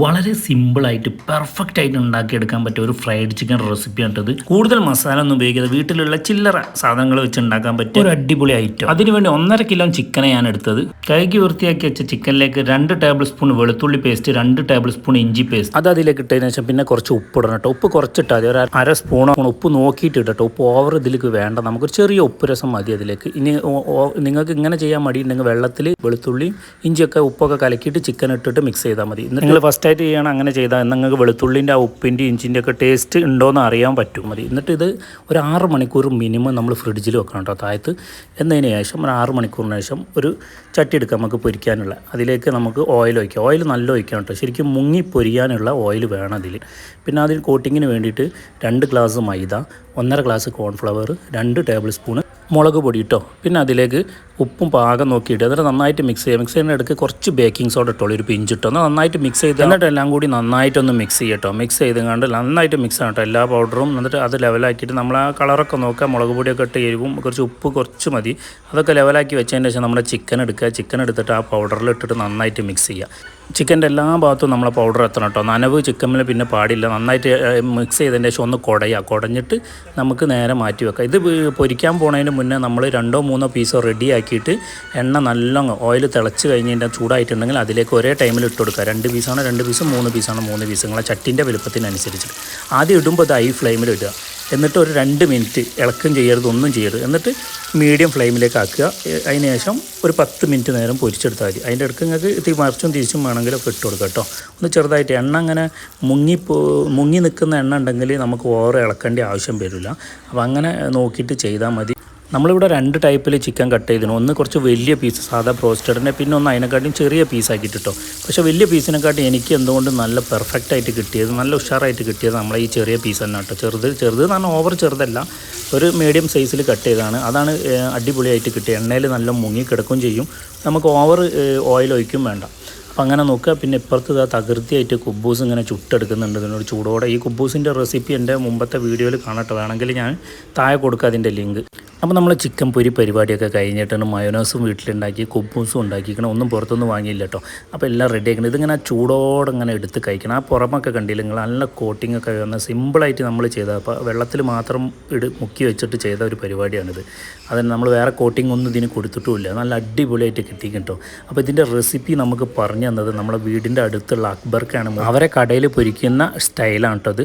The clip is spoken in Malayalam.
വളരെ സിമ്പിളായിട്ട് പെർഫെക്റ്റ് ആയിട്ട് ഉണ്ടാക്കിയെടുക്കാൻ പറ്റിയ ഒരു ഫ്രൈഡ് ചിക്കൻ റെസിപ്പിയാണ് ഇത് കൂടുതൽ മസാല ഒന്നും ഉപയോഗിക്കാതെ വീട്ടിലുള്ള ചില്ലറ സാധനങ്ങൾ വെച്ച് ഉണ്ടാക്കാൻ പറ്റിയ ഒരു അടിപൊളി ഐറ്റം അതിനുവേണ്ടി ഒന്നര കിലോ ചിക്കനെ ഞാൻ എടുത്തത്. കഴുകി വൃത്തിയാക്കി വെച്ച ചിക്കനിലേക്ക് രണ്ട് ടേബിൾ സ്പൂൺ വെളുത്തുള്ളി പേസ്റ്റ് രണ്ട് ടേബിൾ സ്പൂൺ ഇഞ്ചി പേസ്റ്റ് അത് അതിലേക്ക് ഇട്ടതിന് ശേഷം പിന്നെ കുറച്ച് ഉപ്പ് ഇടണം കേട്ടോ ഉപ്പ് കുറച്ചിട്ടാൽ മതി. ഒരു അര സ്പൂണോ ഉപ്പ് നോക്കിയിട്ട് ഇട്ടോ ഉപ്പ് ഓവർ ഇതിലേക്ക് വേണ്ട. നമുക്കൊരു ചെറിയ ഉപ്പ് രസം മതി അതിലേക്ക്. ഇനി നിങ്ങൾക്ക് ഇങ്ങനെ ചെയ്യാൻ മടിയുണ്ടെങ്കിൽ വെള്ളത്തിൽ വെളുത്തുള്ളിയും ഇഞ്ചിയൊക്കെ ഉപ്പൊക്കെ കലക്കിയിട്ട് ചിക്കൻ ഇട്ടിട്ട് മിക്സ് ചെയ്താൽ മതി. നിങ്ങൾ ഫസ്റ്റ് ആയിട്ട് ചെയ്യണം അങ്ങനെ ചെയ്താൽ നിങ്ങൾക്ക് വെളുത്തുള്ളിന്റെ ആ ഉപ്പിന്റെ ഇഞ്ചിന്റെ ഒക്കെ ടേസ്റ്റ് ഉണ്ടോയെന്ന് അറിയാൻ പറ്റും മതി. എന്നിട്ട് ഇത് ഒരു ആറ് മണിക്കൂർ മിനിമം നമ്മൾ ഫ്രിഡ്ജിൽ വെക്കണം കേട്ടോ താഴത്ത് എന്നതിന് ശേഷം ഒരു ആറ് മണിക്കൂറിന് ശേഷം ഒരു ചട്ടി എടുക്കാം നമുക്ക് പൊരിക്കാനുള്ള. അതിലേക്ക് നമുക്ക് ഓയിൽ ഒഴിക്കാം. ഓയിൽ നല്ല ഒഴിക്കാം കേട്ടോ ശരിക്കും മുങ്ങി പൊരിയാനുള്ള ഓയിൽ വേണം അതിൽ പിന്നെ അതിന് കോട്ടിങ്ങിന് വേണ്ടിയിട്ട് രണ്ട് ഗ്ലാസ് മൈദ ഒന്നര ഗ്ലാസ് കോൺഫ്ലവർ രണ്ട് ടേബിൾ സ്പൂണ് മുളക് പൊടി ഇട്ടോ പിന്നെ അതിലേക്ക് ഉപ്പും പാകം നോക്കിയിട്ട് എന്നിട്ട് നന്നായിട്ട് മിക്സ് ചെയ്യുക. മിക്സ് ചെയ്യുന്ന ഇടയ്ക്ക് കുറച്ച് ബേക്കിംഗ് സോഡ ഇട്ടോളൂ. ഒരു പിഞ്ച് ഒന്ന് നന്നായിട്ട് മിക്സ് ചെയ്ത് എന്നിട്ട് എല്ലാം കൂടി നന്നായിട്ടൊന്ന് മിക്സ് ചെയ്യട്ടോ. മിക്സ് ചെയ്ത് കണ്ട് നന്നായിട്ട് മിക്സ് ആകട്ടോ എല്ലാ പൗഡറും എന്നിട്ട് അത് ലെവലാക്കിയിട്ട് നമ്മൾ ആ കളറൊക്കെ നോക്കുക. മുളക് പൊടിയൊക്കെ ഇട്ട് എരിവും കുറച്ച് ഉപ്പ് കുറച്ച് മതി. അതൊക്കെ ലെവലാക്കി വെച്ചതിന് ശേഷം നമ്മുടെ ചിക്കൻ എടുക്കുക. ചിക്കൻ എടുത്തിട്ട് ആ പൗഡറിൽ ഇട്ടിട്ട് നന്നായിട്ട് മിക്സ് ചെയ്യുക. ചിക്കന്റെ എല്ലാ ഭാഗത്തും നമ്മളെ പൗഡർ എത്തണം കേട്ടോ നനവ് ചിക്കനിൽ പിന്നെ പാടില്ല. നന്നായിട്ട് മിക്സ് ചെയ്തതിന് ശേഷം ഒന്ന് കുടയുക. കുടഞ്ഞിട്ട് നമുക്ക് നേരെ മാറ്റി വെക്കാം. ഇത് പൊരിക്കാൻ പോണതിന് മുന്നേ നമ്മൾ രണ്ടോ മൂന്നോ പീസോ റെഡി ആക്കിയിട്ട് എണ്ണ നല്ലോണം ഓയിൽ തിളച്ച് കഴിഞ്ഞാൽ ചൂടായിട്ടുണ്ടെങ്കിൽ അതിലേക്ക് ഒരേ ടൈമിൽ ഇട്ട് കൊടുക്കുക. രണ്ട് പീസാണോ രണ്ട് പീസും മൂന്ന് പീസാണോ മൂന്ന് പീസ് നിങ്ങളെ ചട്ടിന്റെ വലുപ്പത്തിനനുസരിച്ചിട്ട്. ആദ്യം ഇടുമ്പോൾ അത് ഹൈ ഫ്ലെയിമിൽ ഇടുക. എന്നിട്ട് ഒരു രണ്ട് മിനിറ്റ് ഇളക്കം ചെയ്യരുത് ഒന്നും ചെയ്യരുത്. എന്നിട്ട് മീഡിയം ഫ്ലെയിമിലേക്ക് ആക്കുക. അതിന് ശേഷം ഒരു പത്ത് മിനിറ്റ് നേരം പൊരിച്ചെടുത്താൽ മതി. അതിന്റെ ഇടയ്ക്ക് നിങ്ങൾക്ക് മറിച്ചും തിരിച്ചും വേണമെങ്കിലൊക്കെ ഇട്ട് കൊടുക്കുക കേട്ടോ. ഒന്ന് ചെറുതായിട്ട് എണ്ണ അങ്ങനെ മുങ്ങി മുങ്ങി നിൽക്കുന്ന എണ്ണ ഉണ്ടെങ്കിൽ നമുക്ക് ഓവർ ഇളക്കേണ്ട ആവശ്യം വരില്ല. അപ്പോൾ അങ്ങനെ നോക്കിയിട്ട് ചെയ്താൽ മതി. നമ്മളിവിടെ രണ്ട് ടൈപ്പിൽ ചിക്കൻ കട്ട് ചെയ്തിരുന്നു. ഒന്ന് കുറച്ച് വലിയ പീസ് സാധാ ബ്രോസ്റ്റഡിനെ പിന്നെ ഒന്ന് അതിനെക്കാട്ടിയും ചെറിയ പീസാക്കിയിട്ട് കേട്ടോ പക്ഷേ വലിയ പീസിനെക്കാട്ടി എനിക്ക് എന്തുകൊണ്ട് നല്ല പെർഫെക്റ്റ് ആയിട്ട് കിട്ടിയത് നല്ല ഉഷാറായിട്ട് കിട്ടിയത് നമ്മളെ ഈ ചെറിയ പീസ് തന്നെ കേട്ടോ ചെറുത് ചെറുത് എന്ന് പറഞ്ഞാൽ ഓവർ ചെറുതല്ല. ഒരു മീഡിയം സൈസിൽ കട്ട് ചെയ്തതാണ്. അതാണ് അടിപൊളിയായിട്ട് കിട്ടിയത് എണ്ണയിൽ നല്ല മുങ്ങി കിടക്കുകയും ചെയ്യും. നമുക്ക് ഓവർ ഓയിൽ ഒഴിക്കും വേണ്ട. അപ്പം അങ്ങനെ നോക്കുക. പിന്നെ ഇപ്പുറത്ത് ഇതാ തകൃതിയായിട്ട് കുബൂസ് ഇങ്ങനെ ചുട്ടെടുക്കുന്നുണ്ട്. ഇതിനോട് ചൂടോടെ. ഈ കുബൂസിന്റെ റെസിപ്പി എന്റെ മുമ്പത്തെ വീഡിയോയിൽ കാണട്ടെ. വേണമെങ്കിൽ ഞാൻ താഴെ കൊടുക്കുക അതിന്റെ ലിങ്ക് അപ്പോൾ നമ്മൾ ചിക്കൻ പൊരി പരിപാടിയൊക്കെ കഴിഞ്ഞിട്ടാണ് മയോനോസും വീട്ടിലുണ്ടാക്കി കുബൂസും ഉണ്ടാക്കിക്കണം ഒന്നും പുറത്തൊന്നും വാങ്ങിയില്ല കേട്ടോ. അപ്പോൾ എല്ലാം റെഡി ആക്കണം ഇതിങ്ങനെ ചൂടോടെ ഇങ്ങനെ എടുത്ത് കഴിക്കണം. ആ പുറമൊക്കെ കണ്ടില്ല നിങ്ങൾ നല്ല കോട്ടിംഗ് ഒക്കെ വന്ന സിമ്പിളായിട്ട് നമ്മൾ ചെയ്ത അപ്പോൾ വെള്ളത്തിൽ മാത്രം ഇട് മുക്കി വെച്ചിട്ട് ചെയ്ത ഒരു പരിപാടിയാണിത്. അതിന് നമ്മൾ വേറെ കോട്ടിംഗ് ഒന്നും ഇതിന് കൊടുത്തിട്ടുമില്ല. നല്ല അടിപൊളിയായിട്ട് കിട്ടി കേട്ടോ. അപ്പോൾ ഇതിന്റെ റെസിപ്പി നമുക്ക് പറഞ്ഞു തന്നത് നമ്മളെ വീടിന്റെ അടുത്തുള്ള അക്ബർക്കാണ്. അവരെ കടയിൽ പൊരിക്കുന്ന സ്റ്റൈലാണ് കേട്ടോ അത്